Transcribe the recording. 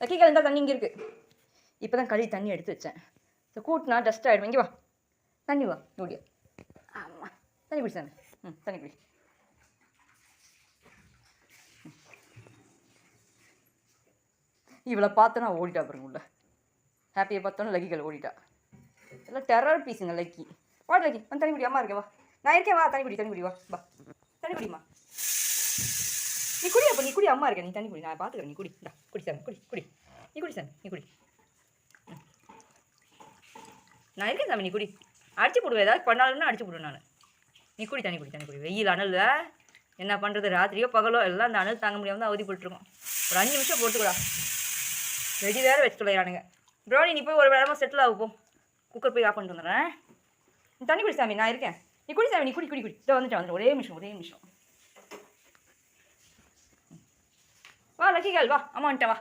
Lucky கலந்தா தண்ணி இங்கே இருக்குது இப்போ தான் கழுவி தண்ணி எடுத்து வச்சேன். ஸோ கூட்டினா டஸ்ட் ஆகிடும் இங்கே வா. தண்ணி வா. ஓடியா. ஆமாம் தண்ணி குடி சாமி ம் தண்ணி குடி. இவளை பார்த்து நான் ஓடிட்டா பாருங்க உள்ள. ஹாப்பியை பார்த்தோன்னே லக்கிகள் ஓடிட்டா. எல்லாம் டெரர் பீஸுங்க லக்கி வா லக்கி வந்து தண்ணி குடி அம்மா இருக்கேன் வா. நான் இருக்கேன் வா. தண்ணி குடி தண்ணி குடி வா. வா. தண்ணி குடிமா நீ குடி அப்போ நீ குடி. அம்மா இருக்கேன் நீ தண்ணி குடி. நான் பார்த்துக்கிறேன் நீ குடி. குடி சாமி குடி குடி நீ குடி சாமி நீ குடி ம். நான் இருக்கேன் சாமி நீ குடி. அடிச்சு போடுவேன். ஏதாவது பண்ணாலும்னா அடிச்சு போடுவேன் நான். நீ குடி தண்ணி குடி தண்ணி குடி. வெயில் அனல் என்ன பண்ணுறது ராத்திரியோ பகலோ எல்லாம் அந்த அனல் தாங்க முடியாமல் தான் அவதிப்பட்டுருக்கோம். ஒரு அஞ்சு நிமிஷம் போட்டுக்கூடா ரெடி வேறு வச்சு தொலைறானுங்க ப்ரோனி நீ போய் ஒரு வேளமாக செட்டில் ஆகும் குக்கர் போய் ஆஃப் பண்ணிட்டு வந்துடுறேன். நீ தண்ணி குடி சாமி நான் இருக்கேன். நீ குடி சாமி நீ குடி குடி குடி. இதை வந்துட்டு வந்துடும் ஒரே நிமிஷம் ஒரே நிமிஷம். வா லக்கிகள் வா. அம்மா வந்துட்டேன் வா.